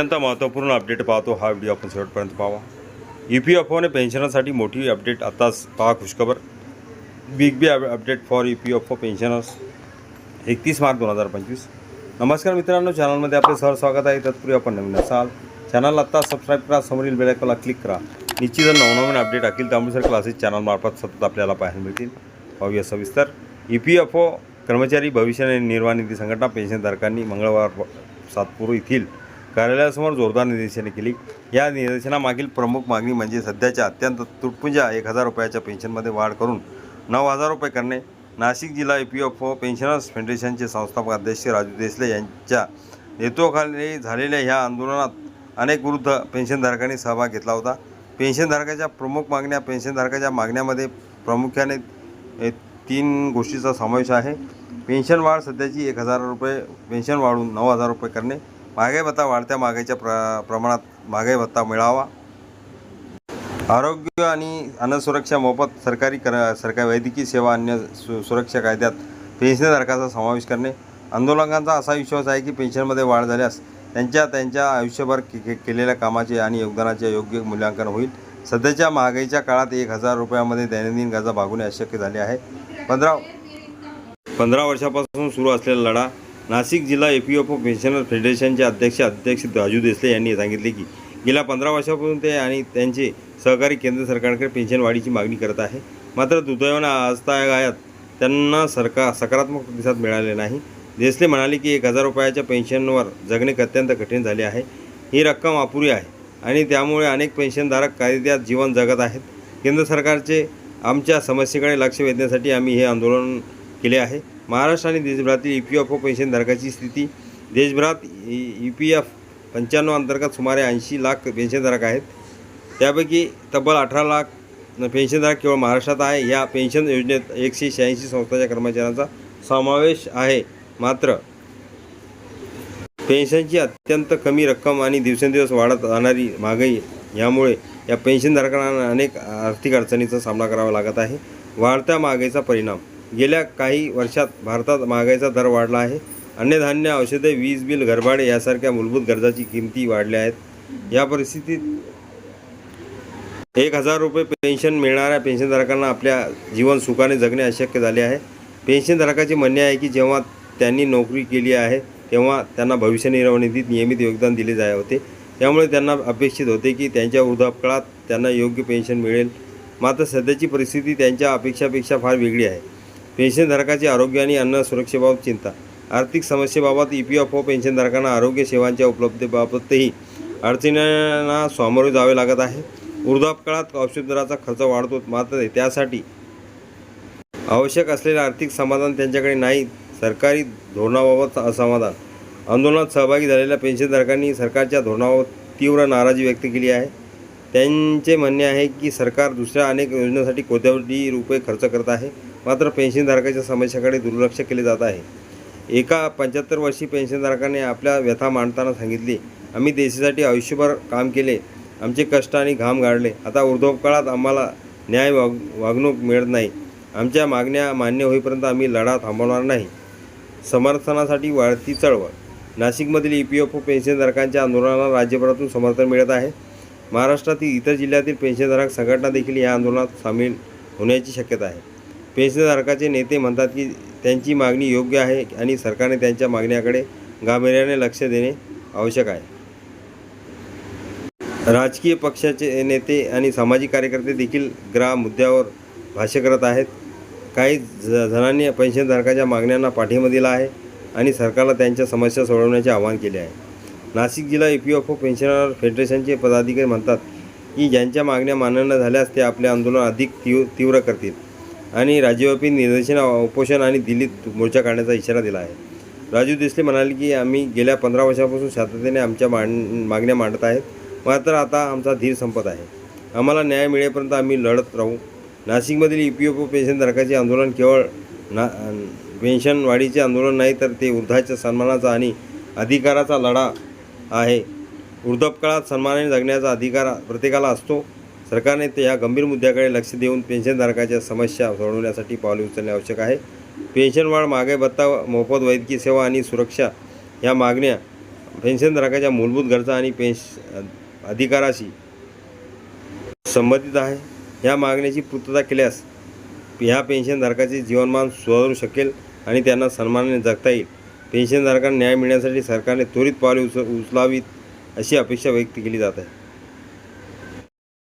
अत्यंत महत्त्वपूर्ण अपडेट पाहतो हा व्हिडिओ आपण शेवटपर्यंत पाहावा ई पी एफ ओने पेन्शनरसाठी मोठी अपडेट आताच पहा खुशखबर. Big B up update for E P F O pensioners एकतीस मार्च दोन हजार पंचवीस. नमस्कार मित्रांनो चॅनलमध्ये आपले सर स्वागत आहे. तत्पूर्वी आपण नवीन असाल चॅनल आत्ता सबस्क्राईब करा समोरील बेलायकॉनला क्लिक करा. निश्चित नवनवीन अपडेट अखिल तांबूसर क्लासेस चॅनलमार्फत सतत आपल्याला पाहायला मिळतील. पाहूया सविस्तर. ई पी एफ ओ कर्मचारी भविष्य निर्वाह निधी संघटना पेन्शनधारकांनी मंगळवार सातपूर येथील कार्यालयासमोर जोरदार निदर्शने केली. या निदर्शनामागील प्रमुख मागणी म्हणजे सध्याच्या अत्यंत तुटपुंजा एक हजार रुपयाच्या पेन्शनमध्ये वाढ करून नऊ हजार रुपये करणे. नाशिक जिल्हा E P F O pensioners फेडरेशनचे संस्थापक अध्यक्ष राजू देसले यांच्या नेतृत्वाखाली झालेल्या ह्या आंदोलनात अनेक वृद्ध पेन्शनधारकांनी सहभाग घेतला होता. पेन्शनधारकाच्या प्रमुख मागण्या पेन्शनधारकाच्या मागण्यामध्ये प्रामुख्याने तीन गोष्टीचा समावेश आहे. पेन्शन वाढ सध्याची एक हजार रुपये पेन्शन वाढून नऊ हजार रुपये करणे. महागाई भत्ता वाढत्या महागाईच्या प्र प्रमाणात महागाई भत्ता मिळावा. आरोग्य आणि अन्नसुरक्षा मोफत सरकारी कर सरकारी वैद्यकीय सेवा अन्य सु सुरक्षा कायद्यात पेन्शनधारकाचा समावेश करणे. आंदोलकांचा असा विश्वास आहे की पेन्शनमध्ये वाढ झाल्यास त्यांच्या त्यांच्या आयुष्यभर के के- केलेल्या कामाचे आणि योगदानाचे योग्य मूल्यांकन होईल. सध्याच्या महागाईच्या काळात एक हजार रुपयामध्ये दैनंदिन गरजा भागवणे अशक्य झाले आहे. पंधरा पंधरा वर्षापासून सुरू असलेला लढा नाशिक जिल्हा A P F O pensioner फेडरेशनचे अध्यक्ष अध्यक्ष राजू देसले यांनी सांगितले की गेल्या पंधरा वर्षापासून ते आणि त्यांचे सहकारी केंद्र सरकारकडे पेन्शन वाढीची मागणी करत आहे. मात्र दुर्दैवानं आजतागायत त्यांना सरकार सकारात्मक प्रतिसाद मिळाले नाही. देसले म्हणाले की एक हजार रुपयाच्या पेन्शनवर जगणे अत्यंत कठीण झाले आहे. ही रक्कम अपुरी आहे आणि त्यामुळे अनेक पेन्शनधारक कायद्यात जीवन जगत आहेत. केंद्र सरकारचे आमच्या समस्येकडे लक्ष वेधण्यासाठी आम्ही हे आंदोलन केले आहे. महाराष्ट्र आणि देशभरातील ई पी एफ ओ पेन्शनधारकाची स्थिती. देशभरात ई पी एफ पंच्याण्णव अंतर्गत सुमारे ऐंशी लाख पेन्शनधारक आहेत. त्यापैकी तब्बल अठरा लाख पेन्शनधारक केवळ महाराष्ट्रात आहे. या पेन्शन योजनेत एकशे शहाऐंशी संस्थांच्या कर्मचाऱ्यांचा समावेश आहे. मात्र पेन्शनची अत्यंत कमी रक्कम आणि दिवसेंदिवस वाढत जाणारी महागाई यामुळे या पेन्शनधारकांना अनेक आर्थिक अडचणीचा सामना करावा लागत आहे. वाढत्या महागाईचा परिणाम गेल्या काही वर्षात भारतात महागाईचा दर वाढला आहे. अन्नधान्य औषधे वीज बिल घरभाडे यासारख्या मूलभूत गरजाची किमती वाढल्या आहेत. या परिस्थितीत एक हजार रुपये पेन्शन मिळणाऱ्या पेन्शनधारकांना आपल्या जीवन सुखाने जगणे अशक्य झाले आहे. पेन्शनधारकाचे म्हणणे आहे की जेव्हा त्यांनी नोकरी केली आहे तेव्हा त्यांना भविष्य निर्वाह निधीत नियमित योगदान दिले जाय होते. त्यामुळे त्यांना अपेक्षित होते की त्यांच्या वृद्धापकाळात त्यांना योग्य पेन्शन मिळेल. मात्र सध्याची परिस्थिती त्यांच्या अपेक्षापेक्षा फार वेगळी आहे. पेन्शनधारकाचे आरोग्य आणि अन्न सुरक्षेबाबत चिंता. आर्थिक समस्येबाबत ई पी एफ ओ पेन्शनधारकांना आरोग्य सेवांच्या उपलब्धतेबाबतही अडचणींना सामोरे जावे लागत आहे. वृद्धापकाळात औषध दराचा खर्च वाढतो मात्र त्यासाठी आवश्यक असलेले आर्थिक समाधान त्यांच्याकडे नाही. सरकारी धोरणाबाबत असमाधान. आंदोलनात सहभागी झालेल्या पेन्शनधारकांनी सरकारच्या धोरणाबाबत तीव्र नाराजी व्यक्त केली आहे. त्यांचे म्हणणे आहे की सरकार दुसऱ्या अनेक योजनांसाठी कोट्यावधी रुपये खर्च करत आहे. मात्र पेन्शनधारकाच्या समस्याकडे दुर्लक्ष केले जात आहे. एका पंच्याहत्तर वर्षी पेन्शनधारकाने आपल्या व्यथा मांडताना सांगितले आम्ही देशासाठी आयुष्यभर काम केले आमचे कष्ट आणि घाम गाडले. आता वृद्धापकाळात आम्हाला न्याय वाग वागणूक मिळत नाही. आमच्या मागण्या मान्य होईपर्यंत आम्ही लढा थांबवणार नाही. समर्थनासाठी वाढती चळवळ. नाशिकमधील ई पी एफ ओ पेन्शनधारकांच्या आंदोलनाला राज्यभरातून समर्थन मिळत आहे. महाराष्ट्रातील इतर जिल्ह्यातील पेन्शनधारक संघटना देखील या आंदोलनात सामील होण्याची शक्यता आहे. पेन्शनधारकाचे नेते म्हणतात की त्यांची मागणी योग्य आहे आणि सरकारने त्यांच्या मागण्याकडे गांभीर्याने लक्ष देणे आवश्यक आहे. राजकीय पक्षाचे नेते आणि सामाजिक कार्यकर्ते देखील ग्रा मुद्द्यावर भाष्य करत आहेत. काही ज जणांनी पेन्शनधारकाच्या मागण्यांना पाठिंबा दिला आहे आणि सरकारला त्यांच्या समस्या सोडवण्याचे आवाहन केले आहे. नाशिक जिल्हा E P F O pensioner फेडरेशनचे पदाधिकारी म्हणतात की ज्यांच्या मागण्या मान्य न झाल्यास ते आपले आंदोलन अधिक तीव तीव्र करतील. आणि राज्यव्यापी निदर्शन उपोषण आणि दिल्लीत मोर्चा काढण्याचा इशारा दिला आहे. राजू देसले म्हणाले की आम्ही गेल्या पंधरा वर्षापासून सातत्याने आमच्या मांड मागण्या मांडत आहेत. मात्र आता आमचा धीर संपत आहे. आम्हाला न्याय मिळेपर्यंत आम्ही लढत राहू. नाशिकमधील ई पी एफ ओ पेन्शनधारकाचे आंदोलन केवळ ना पेन्शन वाढीचे आंदोलन नाही तर ते वृद्धाच्या सन्मानाचा आणि अधिकाराचा लढा आहे. वृद्धपकाळात सन्मानाने जगण्याचा अधिकार प्रत्येकाला असतो. सरकारने ते या गंभीर मुद्द्याकडे लक्ष देऊन पेन्शनधारकाच्या समस्या सोडवण्यासाठी पावले उचलणे आवश्यक आहे. पेन्शन वाढ मागे भत्ता मोफत वैद्यकीय सेवा आणि सुरक्षा या मागण्या पेन्शनधारकाच्या मूलभूत गरजा आणि पेन्श अधिकाराशी संबंधित आहे. ह्या मागण्याची पूर्तता केल्यास ह्या पेन्शनधारकाचे जीवनमान सुधारू शकेल आणि त्यांना सन्मानाने जगता येईल. पेन्शनधारकांना न्याय मिळण्यासाठी सरकारने त्वरित पावले उच उचलावीत अशी अपेक्षा व्यक्त केली जात आहे.